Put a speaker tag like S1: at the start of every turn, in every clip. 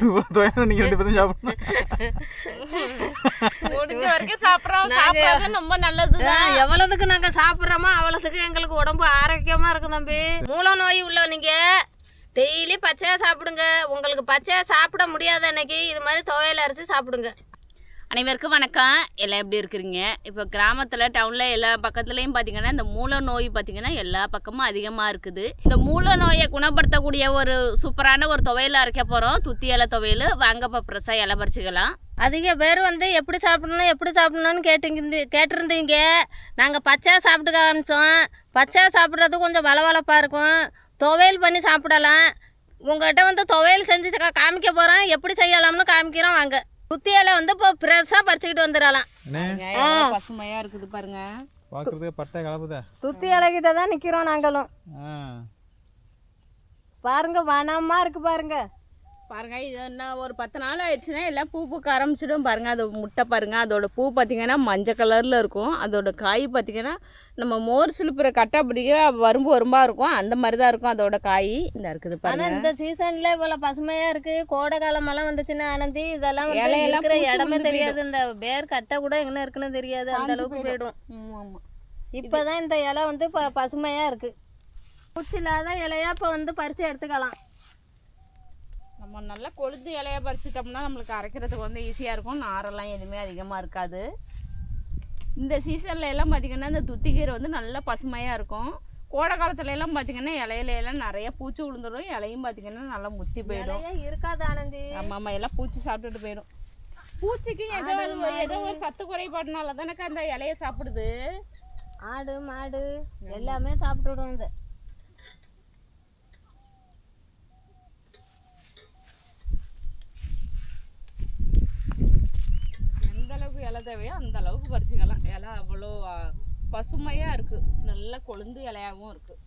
S1: இவ்வளோ துவையல் நீங்கள் ரெண்டு பேரும் சாப்பிடணும்
S2: முடிஞ்ச வரைக்கும் சாப்பிட்றோம் சாப்பிட்றது ரொம்ப நல்லதுதான்
S3: எவ்வளவுக்கு நாங்க சாப்பிட்றோமோ அவ்வளவுக்கு எங்களுக்கு உடம்பு ஆரோக்கியமா இருக்கும் தம்பி மூல நோய் உள்ள நீங்க டெய்லி பச்சையா சாப்பிடுங்க உங்களுக்கு பச்சையா சாப்பிட முடியாத அன்னைக்கு இது மாதிரி துவையல் அரைச்சி சாப்பிடுங்க
S2: அனைவருக்கும் வணக்கம். எல்லாம் எப்படி இருக்கிறீங்க? இப்போ கிராமத்தில் டவுனில் எல்லா பக்கத்துலேயும் பார்த்தீங்கன்னா இந்த மூல நோய் பார்த்தீங்கன்னா எல்லா பக்கமும் அதிகமாக இருக்குது. இந்த மூல நோயை குணப்படுத்தக்கூடிய ஒரு சூப்பரான ஒரு துவையல் அரைக்க போகிறோம் துத்தி இலை துவையல் வாங்க பிரசா இலை பறிச்சுக்கலாம்.
S3: அதிக பேர் வந்து எப்படி சாப்பிடணும் எப்படி சாப்பிடணும்னு கேட்டுங்க கேட்டிருந்தீங்க. நாங்கள் பச்சையாக சாப்பிட்டு காமிச்சோம். பச்சையாக சாப்பிட்றது கொஞ்சம் வளவளப்பாக இருக்கும். துவையல் பண்ணி சாப்பிடலாம். உங்கள்கிட்ட வந்து துவையல் செஞ்சு காமிக்க போகிறோம் எப்படி செய்யலாம்னு காமிக்கிறோம் வாங்க. குத்தியால வந்து இப்போ ஃப்ரெஷ்ஷாக பறிச்சுக்கிட்டு வந்துடலாம்.
S1: அண்ணே
S2: பசுமையாக இருக்குது பாருங்க.
S1: பார்க்குறதுக்கு பட்டை கலப்புதா.
S3: குத்தி இலைக்கிட்ட தான் நிற்கிறோம் நாங்களும் பாருங்க வனமாக இருக்கு பாருங்க.
S2: பாருங்க இது என்ன ஒரு பத்து நாள் ஆயிடுச்சுன்னா எல்லாம் பூ பூக்க ஆரம்பிச்சிடும் பாருங்க. அது முட்டை பாருங்க அதோட பூ பார்த்தீங்கன்னா மஞ்சள் கலரில் இருக்கும். அதோட காய் பார்த்தீங்கன்னா நம்ம மோர் சிலுப்புற கட்டை பிடிக்க வரும்பு வரும்பா இருக்கும். அந்த மாதிரி தான் இருக்கும் அதோட காய். இந்த இருக்குது
S3: ஆனா
S2: பாருங்க.
S3: இந்த சீசன்ல இவ்வளவு பசுமையா இருக்கு. கோடை காலம் எல்லாம் வந்துச்சுன்னா ஆனந்தி இதெல்லாம் வந்து இருக்கிற இடமே தெரியாது. இந்த வேர் கட்டை கூட எங்க இருக்குன்னு தெரியாது. அந்த அளவுக்கு போயிடும்.
S2: ஆமா, ஆமா.
S3: இப்பதான் இந்த இலை வந்து ப பசுமையா இருக்கு. பூச்சி இல்லாத இலையா இப்ப வந்து பறிச்சு எடுத்துக்கலாம்.
S2: நம்ம நல்லா கொழுந்து இலைய பறிச்சிட்டோம்னா நம்மளுக்கு அரைக்கிறதுக்கு வந்து ஈஸியாக இருக்கும். நாரெல்லாம் எதுவுமே அதிகமாக இருக்காது. இந்த சீசன்ல எல்லாம் பார்த்தீங்கன்னா இந்த துத்திக்கீரை வந்து நல்லா பசுமையாக இருக்கும். கோடை காலத்துல எல்லாம் பார்த்தீங்கன்னா இலையில எல்லாம் நிறைய பூச்சி விழுந்துடும் இலையும் பார்த்தீங்கன்னா நல்லா முத்தி போயிடும்.
S3: இருக்காது ஆனந்தி.
S2: ஆமாம் ஆமாம் எல்லாம் பூச்சி சாப்பிட்டுட்டு போயிடும். பூச்சிக்கு ஏதோ ஏதோ ஒரு சத்து குறைபாடுனால தானக்கா அந்த இலைய சாப்பிடுது?
S3: ஆடு மாடு எல்லாமே சாப்பிட்டுடும் இந்த
S2: எந்த அளவுக்கு இலை தேவையோ அந்த அளவுக்கு பறிச்சுக்கலாம். இலை அவ்வளோ பசுமையாக இருக்குது நல்ல கொழுந்து இலையாகவும் இருக்குது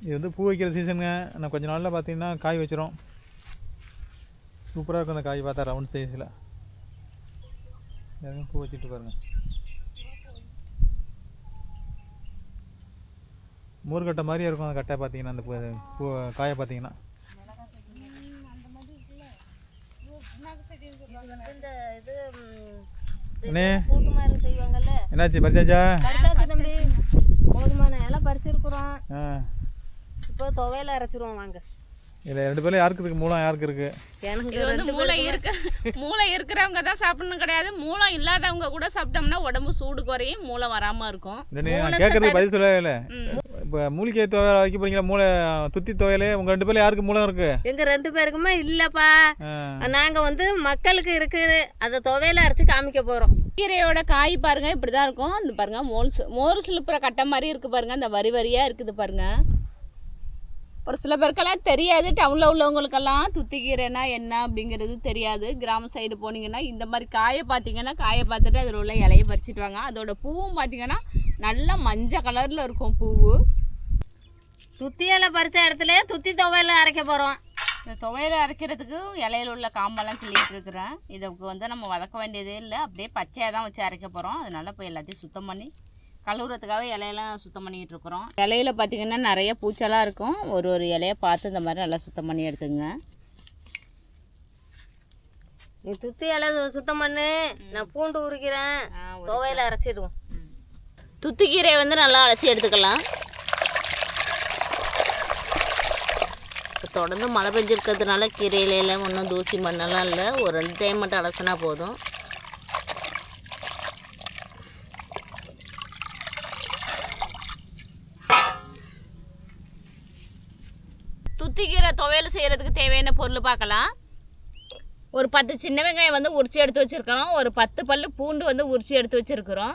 S1: இது வந்து பூ வைக்கிற சீசனுங்க நான் கொஞ்ச நாளில் பார்த்தீங்கன்னா காய் வச்சிரும். சூப்பராக இருக்கும் அந்த காய் பார்த்தா ரவுண்ட் சைஸில் பூ வச்சுட்டு பாருங்க. மோர்கட்டை மாதிரியே இருக்கும் அந்த கட்டை பார்த்தீங்கன்னா அந்த பூ பூ காயை பார்த்தீங்கன்னா என்னாச்சு பறிச்சாச்சா?
S3: பறிச்சாச்சு தம்பி. போதுமான இலை பறிச்சிருக்கிறோம்.
S1: ஆ.
S3: இப்போ துவையில அரைச்சிருவோம் வாங்க.
S1: இதில் ரெண்டு பேரும் யாருக்கு இருக்குது மூலம் யாருக்கு இருக்குது
S3: எனக்கு
S2: இது வந்து மூளை இருக்க மூளை இருக்கிறவங்க தான் சாப்பிடணும் கிடையாது. மூளை இல்லாதவங்க கூட சாப்பிட்டோம்னா உடம்பு சூடு குறையும் மூளை வராம இருக்கும்.
S1: நான் கேட்கறதுக்கு பதில் சொல்லவே இல்லை. இப்போ மூலிகை துவையல் வைக்க போறீங்களா? மூளை துத்தி துவையல் உங்கள் ரெண்டு பேரும் யாருக்கு மூலம் இருக்குது
S3: எங்க ரெண்டு பேருக்குமே இல்லப்பா.
S1: ஆ.
S3: நாங்க வந்து மக்களுக்கு இருக்குது. அதை துவையில அரைச்சு காமிக்க போறோம்.
S2: கீரையோட காய் பாருங்க இப்படிதான் இருக்கும். இந்த பாருங்க சு- மோர் சிலுப்புற கட்டை மாதிரி இருக்கு பாருங்க. அந்த வரி வரியா இருக்குது பாருங்க. ஒரு சில பேருக்கெல்லாம் தெரியாது. டவுனில் உள்ளவங்களுக்கெல்லாம் துத்திக்கீரைனா என்ன அப்படிங்கிறது தெரியாது. கிராம சைடு போனீங்கன்னா இந்த மாதிரி காயை பார்த்தீங்கன்னா காயை பார்த்துட்டு அதில் உள்ள இலையை பறிச்சிட்டு வாங்க. அதோட பூவும் பார்த்தீங்கன்னா நல்ல மஞ்சள் கலரில் இருக்கும் பூவு.
S3: துத்தி இலை பறிச்ச இடத்துல துத்தி துவையில அரைக்க போறோம்.
S2: இந்த துவையல் அரைக்கிறதுக்கு இலையில உள்ள காம்பெல்லாம் கிள்ளிட்டு இருக்கிறேன். இதுக்கு வந்து நம்ம வதக்க வேண்டியதே இல்லை. அப்படியே பச்சையாக தான் வச்சு அரைக்க போகிறோம் அதனால இப்போ எல்லாத்தையும் சுத்தம் பண்ணி கழுவுறதுக்காக இலையெல்லாம் சுத்தம் பண்ணிக்கிட்டு இருக்கிறோம் இலையில பார்த்தீங்கன்னா நிறைய பூச்செல்லாம் இருக்கும். ஒரு ஒரு இலையை பார்த்து இந்த மாதிரி நல்லா சுத்தம் பண்ணி எடுத்துங்க.
S3: நீ துத்தி இலை சுத்தம் பண்ணு. நான் பூண்டு உரிக்கிறேன். துவையில அரைச்சிடுவோம்.
S2: துத்திக்கீரையை வந்து நல்லா அலசி எடுத்துக்கலாம். தொடர்ந்து மழை பெஞ்சிருக்கிறதுனால கீரையில ஒன்றும் தூசி மண்ணெல்லாம் இல்லை. ஒரு ரெண்டு டைம் மட்டும் அலசினா போதும். துத்திக்கீரை துவையல் செய்கிறதுக்கு தேவையான பொருள் பார்க்கலாம். ஒரு பத்து சின்ன வெங்காயம் வந்து உரிச்சு எடுத்து வச்சுருக்கிறோம். ஒரு பத்து பல்லு பூண்டு வந்து உரிச்சு எடுத்து வச்சுருக்குறோம்.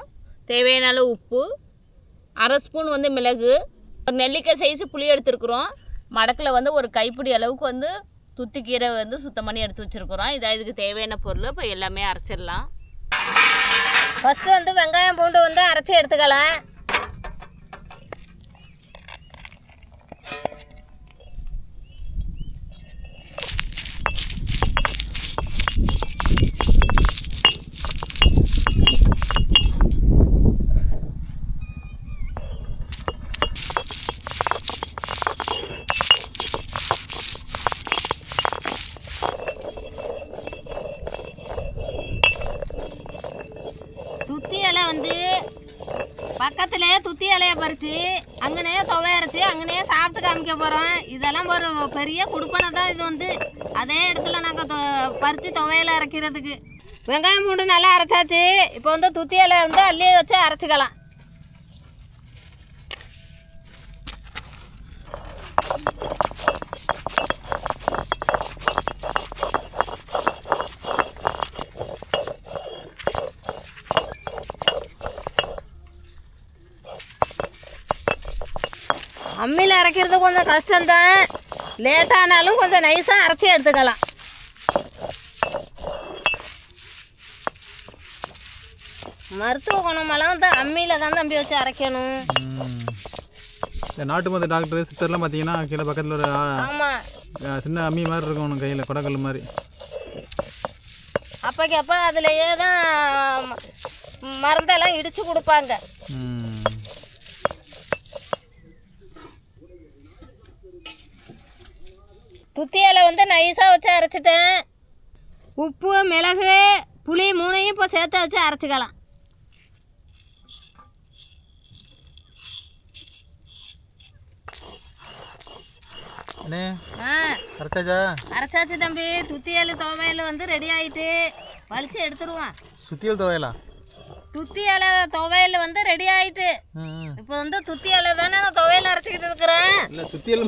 S2: தேவையான அளவு உப்பு அரை ஸ்பூன் வந்து மிளகு ஒரு நெல்லிக்காய் சைஸு புளி எடுத்துருக்குறோம். மடக்கில் வந்து ஒரு கைப்பிடி அளவுக்கு வந்து துத்திக்கீரை வந்து சுத்தம் பண்ணி எடுத்து வச்சுருக்குறோம். இதான் இதுக்கு தேவையான பொருள். இப்போ எல்லாமே அரைச்சிடலாம்.
S3: ஃபஸ்ட்டு வந்து வெங்காயம் பூண்டு வந்து அரைச்சி எடுத்துக்கலாம். வந்து பக்கத்துலேயே துத்தி இலைய பறிச்சு அங்கனே துவையரைச்சி அங்கனே சாப்பிட்டு காமிக்க போகிறோம் இதெல்லாம் ஒரு பெரிய குடுப்பனை தான் இது வந்து. அதே இடத்துல நாங்கள் பறித்து துவையில அரைக்கிறதுக்கு. வெங்காயம் பூண்டு நல்லா அரைச்சாச்சு. இப்போ வந்து துத்தி இலை வந்து அள்ளியே வச்சு அரைச்சிக்கலாம் அம்மியில் அரைக்கிறது கொஞ்சம் கஷ்டம்தான். லேட்டானாலும் கொஞ்சம் நைஸாக அரைச்சி எடுத்துக்கலாம். மருத்துவ குணமெல்லாம் வந்து அம்மியில் தான் தம்பி வச்சு அரைக்கணும்.
S1: இந்த நாட்டு மருந்து டாக்டர் சித்தர்லாம் பார்த்தீங்கன்னா கீழே பக்கத்தில் ஒரு சின்ன அம்மி மாதிரி இருக்கும் ஒன்று கையில் கொடக்கல் மாதிரி.
S3: அப்போக்கு அப்போ அதுலேயே தான் மருந்தெல்லாம் இடித்து கொடுப்பாங்க.
S1: ம்.
S3: குத்தியால் வந்து நைஸாக வச்சு அரைச்சிட்டேன். உப்பு மிளகு புளி மூணையும் இப்போ சேர்த்து வச்சு அரைச்சிக்கலாம். அரைச்சாச்சு? தம்பி. துத்தியல் துவையல் வந்து ரெடி ஆயிட்டு வலிச்சு எடுத்துருவான்
S1: சுத்தியல் துவையலா?
S3: துத்தி இலை துவையல் வந்து ரெடி ஆயிட்டு. இப்போ வந்து துத்தி இலை தானே நான் துவையல் அரைச்சிக்கிட்டு இருக்கிறேன்.
S1: இல்லை சுத்தியல்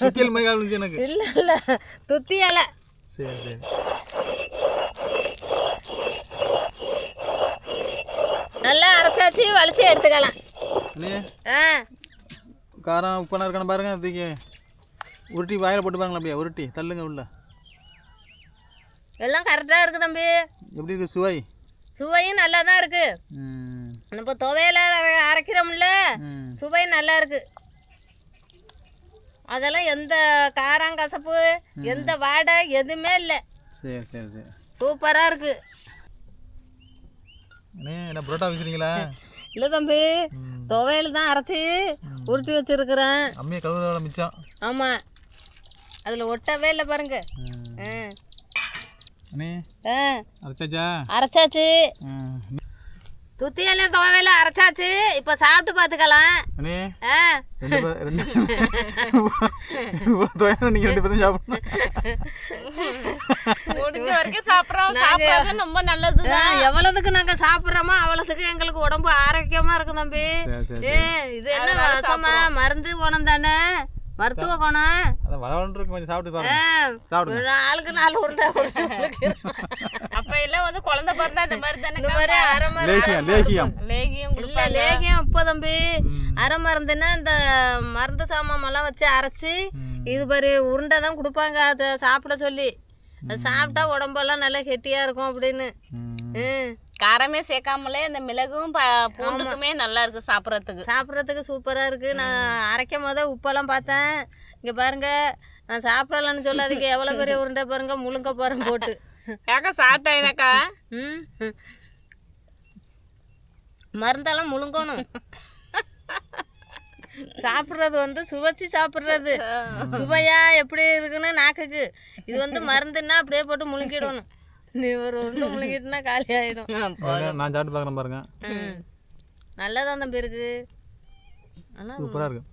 S1: சுத்தியல் மாதிரி இருந்துச்சு எனக்கு.
S3: இல்லை இல்லை. துத்தி இலை
S1: சரி சரி.
S3: நல்லா அரைச்சாச்சு வலிச்சு எடுத்துக்கலாம்.
S1: அண்ணே
S3: ஆ.
S1: காரம் உப்பான இருக்கான பாருங்க அதுக்கு உருட்டி வாயில் போட்டுப்பாங்களா அப்படியே உருட்டி. தள்ளுங்க உள்ள.
S3: எல்லாம் கரெக்டாக இருக்குது தம்பி.
S1: எப்படி இருக்கு சுவை?
S3: சுவையும் நல்லா தான் இருக்குது
S1: ம்.
S3: இப்போ துவையல அரை- அரைக்கிறோம்ல. சுவை நல்லா இருக்கு. அதெல்லாம் எந்த காரம் கசப்பு எந்த வாடை எதுவுமே இல்லை.
S1: சரி சரி சரி.
S3: சூப்பராக இருக்கு.
S1: என்ன புரோட்டா வச்சுருக்கீங்களா?
S3: இல்லை தம்பி துவையல் தான் அரைச்சி உருட்டி வச்சிருக்கிறேன்.
S1: அம்மியை கழுவுறத மிச்சம்.
S3: ஆமாம் அதில் ஒட்டவே இல்லை பாருங்க. ஆ.
S1: அரைச்சாச்சா?
S3: அரைச்சாச்சு. துத்தியெல்லாம் துவையில அரைச்சாச்சு. இப்போ சாப்பிட்டு பார்த்துக்கலாம். ஆ.
S1: ரெண்டு பேர் ரெண்டு துவையல் நீங்கள் ரெண்டு பேரும் சாப்பிடணும்.
S2: முடிஞ்ச வரைக்கும் சாப்பிட்றோம். சாப்பிட்றது ரொம்ப நல்லது
S3: ஆ, எவ்வளவுக்கு நாங்க சாப்பிட்றோமோ அவ்வளவுக்கு எங்களுக்கு உடம்பு ஆரோக்கியமா இருக்கும் தம்பி. ஏ இது என்ன வாசமா மருந்து குணம் தானே? மருத்துவ குணம்?
S1: கொஞ்சம் சாப்பிட்டு
S3: ஆளுக்கு நாலு உருண்டை
S2: எல்லாம் வந்து குழந்தை பிறந்தா இந்த மாதிரி
S3: இந்த
S2: தானே
S3: மாதிரி அரை மருந்து
S1: லேகியம் லேகியம்.
S2: லேகியம்
S3: இல்ல லேகியம் இப்போ தம்பி அரை மருந்துன்னா இந்த மருந்து சாமான்லாம் வச்சு அரைச்சி இது மாதிரி உருண்டை தான் கொடுப்பாங்க. அதை சாப்பிட சொல்லி. அது சாப்பிட்டா உடம்பெல்லாம் நல்லா கெட்டியா இருக்கும் அப்படின்னு.
S2: காரமே சேர்க்காமலே இந்த மிளகும் பூண்டுக்குமே நல்லா இருக்கு சாப்பிட்றதுக்கு.
S3: சாப்பிட்றதுக்கு சூப்பராக இருக்குது நான் அரைக்கும் போதே உப்பெல்லாம் பார்த்தேன். இங்கே பாருங்க நான் சாப்பிடலான்னு சொல்லாதீங்க. எவ்வளோ பெரிய உருண்டை பாருங்க முழுங்க போகிறேன் போட்டு.
S2: ஏக்கா சாப்பிட்டேனாக்கா
S3: ம். மருந்தெல்லாம் முழுங்கணும். சாப்பிட்றது வந்து சுவைச்சு சாப்பிட்றது. சுவையா எப்படி இருக்குன்னு நாக்குக்கு. இது வந்து மருந்துன்னா அப்படியே போட்டு முழுங்கிடணும். நீ ஒரு உருண்டை முழுங்கிட்டுனா காலி ஆகிடும்
S1: நான் சாப்பிட்டு பார்க்குறேன் பாருங்க.
S3: நல்லதான் தம்பி இருக்கு. ஆனால்
S1: சூப்பராக இருக்கு.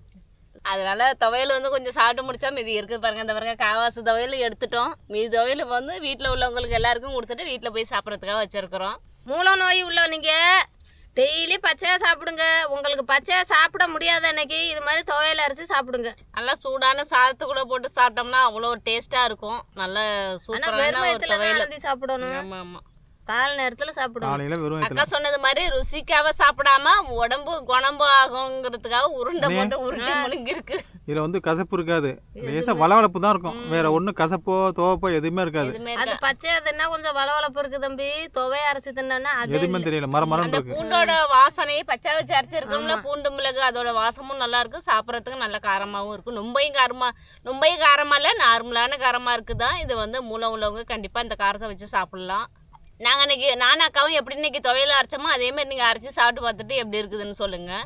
S2: அதனால துவையல் வந்து கொஞ்சம் சாப்பிட்டு முடிச்சா மீதி இருக்குது பாருங்க. இந்த பாருங்க காவாசு துவையல் எடுத்துட்டோம். மீதி துவையல் வந்து வீட்டில் உள்ளவங்களுக்கு எல்லாருக்கும் கொடுத்துட்டு வீட்டில் போய் சாப்பிட்றதுக்காக வச்சிருக்கிறோம்.
S3: மூல நோய் உள்ள நீங்கள் டெய்லி பச்சையாக சாப்பிடுங்க. உங்களுக்கு பச்சையாக சாப்பிட முடியாத அன்னைக்கு இது மாதிரி துவையல் அரைச்சி சாப்பிடுங்க.
S2: நல்லா சூடான சாதத்து கூட போட்டு சாப்பிட்டோம்னா அவ்வளோ டேஸ்ட்டாக இருக்கும். நல்ல சூப்பரான ஒரு துவையல்.
S3: சாப்பிடணும்.
S2: ஆமாம் ஆமாம்
S3: காலை நேரத்தில் சாப்பிடணும்.
S1: காலையில் வெறும்
S2: அக்கா சொன்னது மாதிரி ருசிக்காக சாப்பிடாம உடம்பு குணம்பு ஆகுங்கிறதுக்காக உருண்டை போட்டு உருண்டை முழுங்கிருக்கு
S1: இதில் வந்து கசப்பு இருக்காது. லேசாக வளவளப்பு தான் இருக்கும். வேற ஒன்றும் கசப்போ துவப்போ எதுவுமே இருக்காது.
S3: அது பச்சையாக தின்னா கொஞ்சம் வளவளப்பு இருக்கு தம்பி. துவையை அரைச்சி தின்னா அது
S1: எதுவுமே தெரியல. மரம் மரம்
S2: அந்த
S1: இருக்கு.
S2: பூண்டோட வாசனையே பச்சை வச்சு அரைச்சிருக்கோம்ல பூண்டு மிளகு அதோட வாசமும் நல்லா இருக்கு. சாப்பிட்றதுக்கு நல்ல காரமாகவும் இருக்கும் ரொம்பையும் காரமா ரொம்பையும் காரமா இல்லை நார்மலான காரமா இருக்குதான். இது வந்து மூலம் உள்ளவங்க கண்டிப்பா இந்த காரத்தை வச்சு சாப்பிடலாம். நாங்கள் அன்றைக்கி நானும் அக்காவும் எப்படி இன்றைக்கி துவையில அரைச்சோமோ அதே மாதிரி நீங்கள் அரைச்சி சாப்பிட்டு பார்த்துட்டு எப்படி இருக்குதுன்னு சொல்லுங்கள்